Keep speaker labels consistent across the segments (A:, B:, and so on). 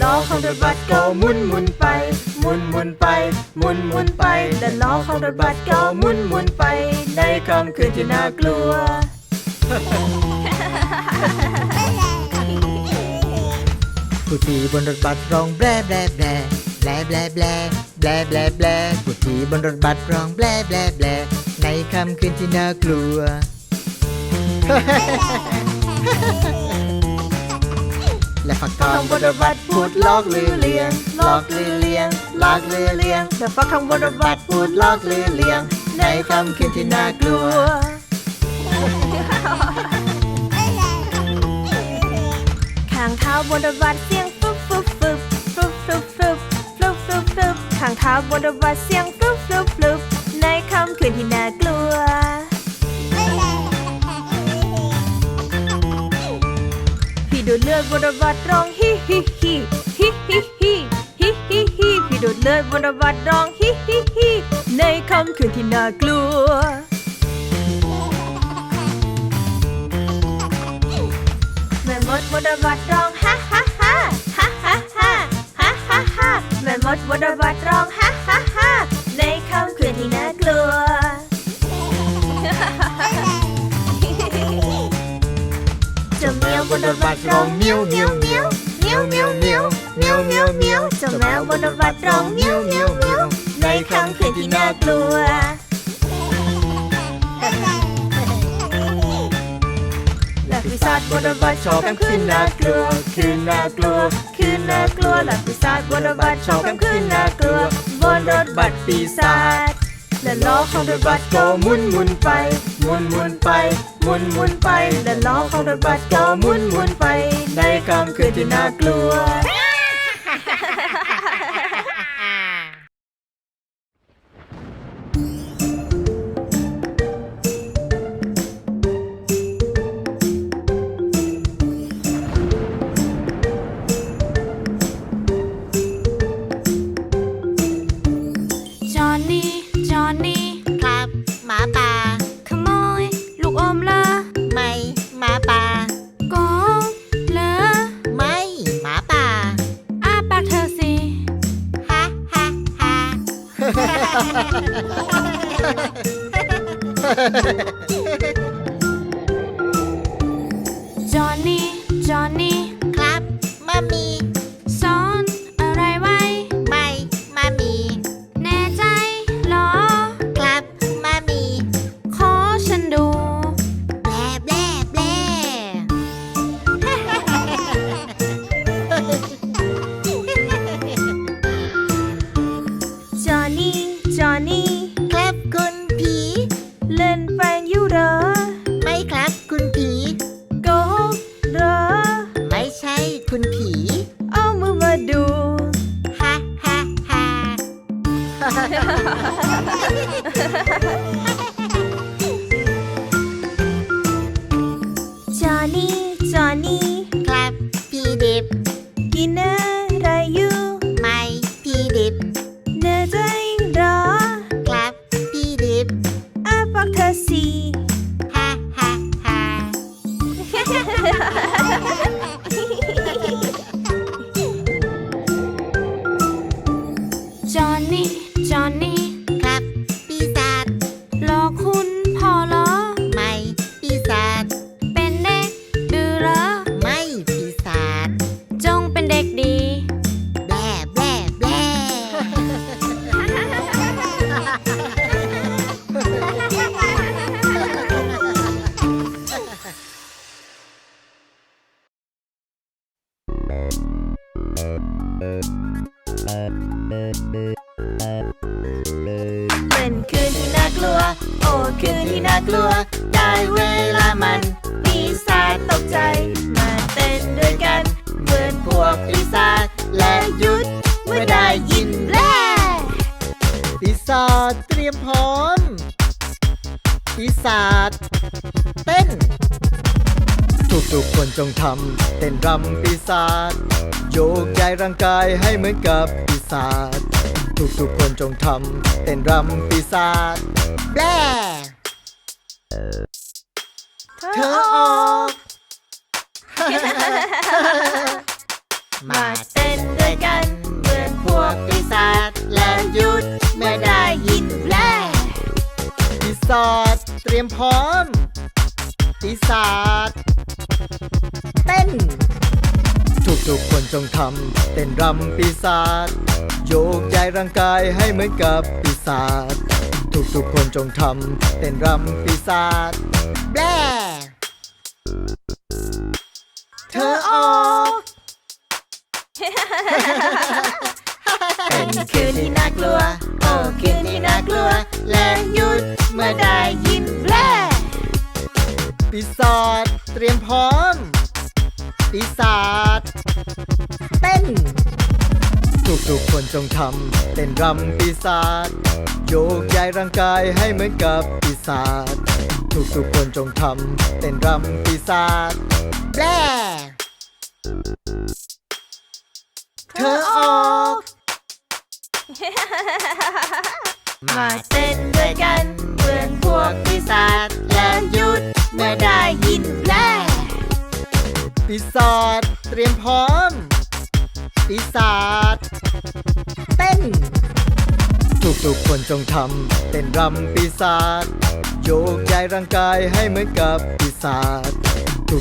A: ล้อของรถบัสก็หมุนหมุนไปหมุนหมุนไปหมุนหมุนไปและล้อของรถบัสก็หมุนหมุนไป ในค่ำคืนที่น่ากลัว
B: ผู้ที่บนรถบัสร้องแบลแบลแบลแบลแบลแบลแบลแบลแบลผู้ที่บนรถบัสร้องแบลแบลแบลในค่ำคืนที่น่ากลัว และฝักทอ
A: งงบนรบัสพูดลอกลือเลียงลอกลือเลียงลอกลือเลียงแต่ฟักทองบนรบัสพูดลอกลือเลียง ในค่ำคืนที่น่ากลัวข้างเท้าบนรบัสเสียงฟึบฟึบฟึบฟึบฟึบฟึบฟึบฟึบฟึบข้างเท้าบนรบัสเสียงฟึบฟึบฟึบในค่ำคืนที่น่ากลัว ดูดเลือดบนรถบัสร้องฮิฮิฮิฮิฮิฮิฮิฮิฮิพี่ดูดเลือดบนรถบัสร้องฮิฮิฮิในค่ำคืนที่น่ากลัว แม่มดบนรถบัสร้องฮ่าฮ่าฮ่าฮ่าฮ่าฮ่าฮ่าฮ่าฮ่าแม่มดบนรถบัสร้องฮ่าฮ่าฮ่าในค่ำคืนที่น่ากลัว วบนรถบัสร้องเมียวเมียวเมียวเมียวเมียวเมียวเมียวเมียวเมียวเจ้าแมวบนรถบัสร้องเมียวเมียวเมียวในค่ำคืนที่น่ากลัวและปีศาจบนรถบัสชอบกลางคืนน่ากลัว คืนน่ากลัว คืนน่ากลัวและปีศาจบนรถบัสชอบกลางคืนน่ากลัว บนรถบัสปีศาจและล้อของรถบัสก็หมุนหมุนไปหมุนหมุนไป หมุนหมุนไปและล้อของรถบัสก็หมุนหมุนไป ในค่ำคืนที่น่ากลัว
C: Johnny. เป็น
D: คื
C: น
A: ที่น่ากลัว โอ้คืนที่น่ากลัว ได้เวลามันปีศาจตกใจ มาเต้นด้วยกันเหมือนพวกปีศาจและหยุดเมื่อได้ยินแร่
B: ปีศาจเตรียมพร้อมปีศาจเต้น ทุกคนจงทำเต้นรำปีศาจโยกย้ายร่างกายให้เหมือนกับปีศาจทุกทุกคนจงทำเต้นรำปีศาจ
D: แบล
B: เธอออก
A: มาเต้นด้ว
B: ยกันเหมือนพวกปีศาจและหยุดเมื่อได้ยินแบลปีศาจเต
E: รียมพร้อมปี
B: ศาจ น ทุกๆคนจงทำเต้นรำปีศาจโยกย้ายร่างกายให้เหมือนกับปีศาจทุกๆคนจงทำเต้นรำปีศาจแบลเธอออก
A: เป็นคืนที่น่ากลัว โอ้คืนที่น่ากลัว และหยุดเมื่อได้ยินแบล
B: ปีศาจเตรียมพร้อม ปีศาจเต้น ทุกๆคนจงทำเต้นรำปีศาจโยกย้ายร่างกายให้เหมือนกับปีศาจทุกๆคนจงทำเต้นรำปีศาจแบลเธอออก
A: มาเต้นด้วยกันเหมือนพวกปีศาจและหยุดเมื่อได้ยินแบล
B: ปีศาจเตรียมพร้อม ปีศาจเต้น ทุกๆคนจงทำเต้นรำปีศาจโยกย้ายร่างกายให้เหมือนกับปีศาจ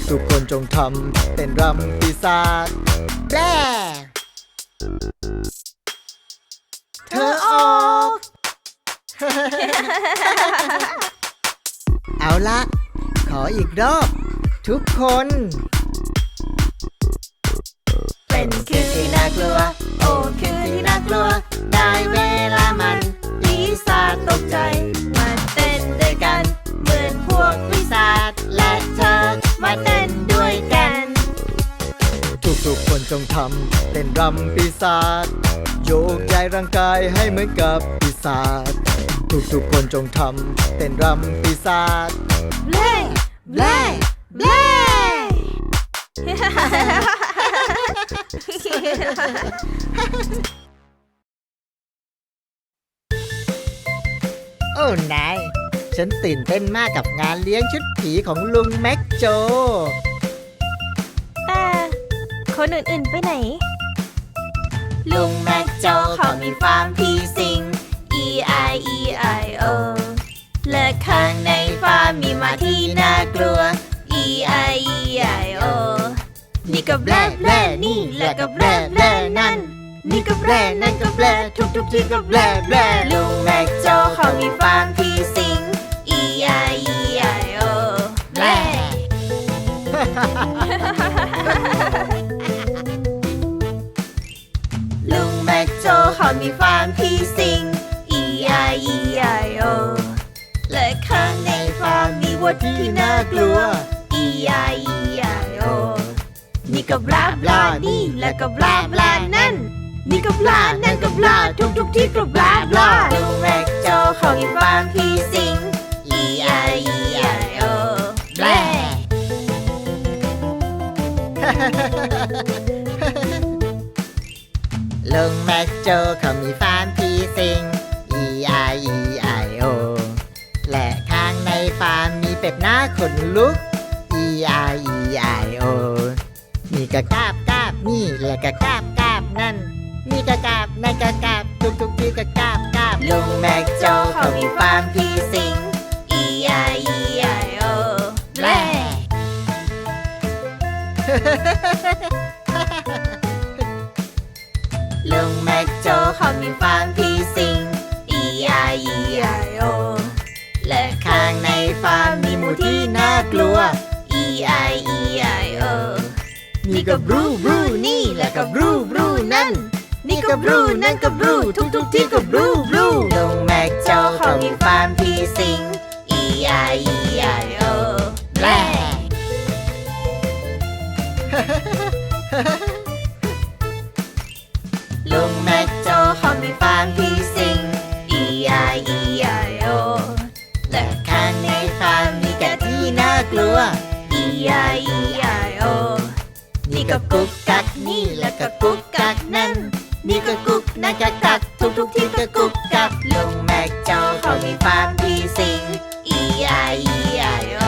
B: ทุกๆคนจงทำเต้นรำปีศาจแบลเธอออก เอาละ ขออีกรอบ ทุกคน
A: เป็นคืนที่น่ากลัว โอ้คืนที่น่ากลัว ได้เวลามันปีศาจตกใจ มาเต้นด้วยกัน เหมือนพวกปีศาจและเธอมาเต้นด้วยกัน
B: ทุกๆคนจงทำเต้นรำปีศาจโยกย้ายร่างกายให้เหมือนกับปีศาจทุกๆคนจงทำเต้นรำปีศาจ
A: เล่เล่เล่
B: โอ้นาย ฉันตื่นเต้นมากกับงานเลี้ยงชุดผีของลุงแม็กโจ
A: แต่คนอื่นๆไปไหน ลุงแม็กโจเขามีฟาร์มผีสิง E I E I O และข้างในฟาร์มมีหมาที่น่ากลัว E I E I O นี่ก็แบลแบลนี่และก็แบลแบลนั่น นี่ก็แบลนั่นก็แบลทุกทุกที่ก็แบลแบลลุงแม็กโจเขามีฟาร์มผี บลานั่นก็บลาทุกทุกที่ก็บลาบลาลุงแม็กโจเขามีฟาร์มผีสิง E I E I O แบล
B: ลุงแม็กโจเขามีฟาร์มผีสิง E I E I O และข้างในฟาร์มมีเป็ดหน้าขนลุก E I E I O นี่ก็กาบกาบนี่และก็กาบกาบ ก็กาบนั่นก็กาบทุกทุกที่ก็กาบกาบ
A: ลุงแม็กโจเขามีฟาร์มผีสิง E I E I O แบลลุงแม็กโจเขามีฟาร์มผีสิง E I E I O และข้างในฟาร์มมีหมูที่น่ากลัว E I E I O นี่ก็บรูบรูนี่และก็บรูบรูนั่น ก็บรูนั่นก็บรูทุกทุกที่ก็บรูบรูลุงแม็กโจเขามีฟาร์มผีสิง E I E I O แบลลุงแม็กโจเขามีฟาร์มผีสิง E I E I O และข้างในฟาร์มมีแกะที่น่ากลัว E I E I O นี่ก็กุ๊กกักนี่และก็กุ๊กกัก นี่ก็กุกนั่นก็กักทุกทุกที่ก็กุกกักลุงแม็กเจเขามีฟาร์มผีสิงอีไออีไอ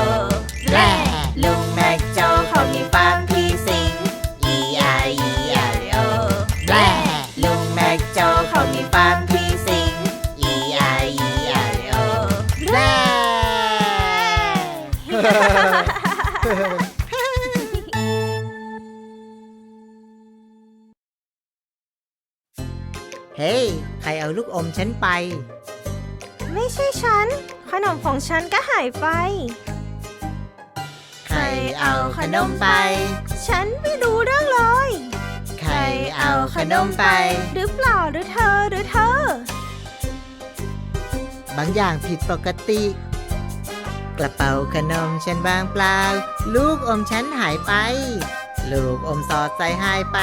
A: เอา
B: ลูกอมฉันไป
A: ไม่ใช่ฉัน ขนมของฉันก็หายไป
B: ใครเอาขนมไป
A: ฉันไม่รู้เรื่องเลย
B: ใครเอาขนมไป
A: หรือเปล่าหรือเธอหรือเธอ
B: บางอย่างผิดปกติ กระเป๋าขนมฉันบางเปล่า ลูกอมฉันหายไป ลูกอมสอดใส่หายไป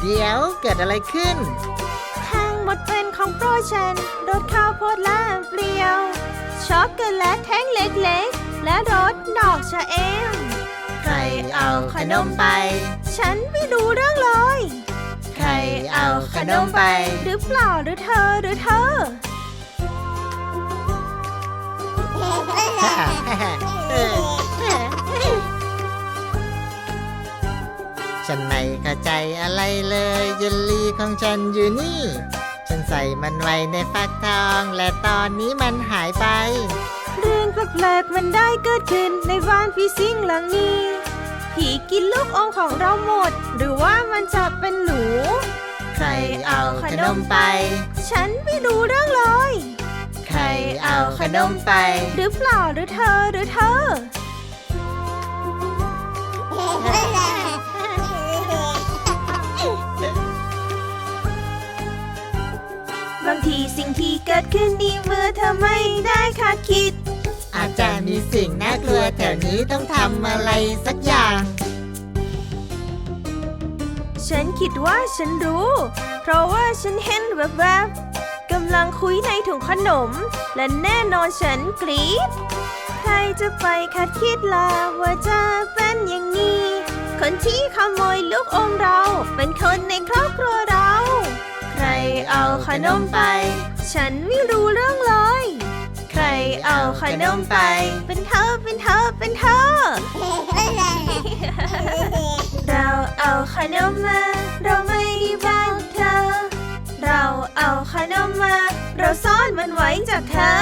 B: เดี๋ยวเกิดอะไรขึ้น
A: ทั้งหมดเป็นของโปรดฉันรสข้าวโพดและเปรี้ยว ช็อกโกแลตแท่งเล็กๆ และรสดอกชะเอม
B: ใครเอาขนมไป
A: ฉันไม่รู้เรื่องเลย
B: ใครเอาขนมไป
A: หรือเปล่าหรือเธอหรือเธอ
B: ฉันไม่เข้าใจอะไรเลยเยลลี่ของฉันอยู่นี่ฉัน ใส่มันไว้ในฟักทอง และตอนนี้มันหายไป
A: เรื่องแปลกๆมันได้เกิดขึ้นในบ้านพี่ซิ่งหลังนี้ ผีกินลูกอมของเราหมด หรือว่ามันจะเป็นหนู
B: ใครเอาขนมไป
A: ฉันไม่รู้เรื่องเลย
B: ใครเอาขนมไป
A: หรือเปล่าหรือเธอหรือเธอ บางทีสิ่งที่เกิดขึ้นนี้เมื่อเธอไม่ได้คาดคิด
B: อาจจะมีสิ่งน่ากลัวแถวนี้ต้องทำอะไรสักอย่าง
A: ฉันคิดว่าฉันรู้ เพราะว่าฉันเห็นแวบๆกำลังคุยในถุงขนม และแน่นอนฉันกรี๊ดใครจะไปคาดคิดล่ะว่าจะเป็นอย่างนี้ คนที่ขโมยลูกอมเรา เป็นคนในครอบครัวเรา รเอาขนมไป ฉันไม่รู้เรื่องเลย ใครเอาขนมไป เป็นเธอ เป็นเธอ เป็นเธอ เราเอาขนมมา เราไม่ได้บ้านเธอ เราเอาขนมมา เราซ่อนมันไว้จากเธอ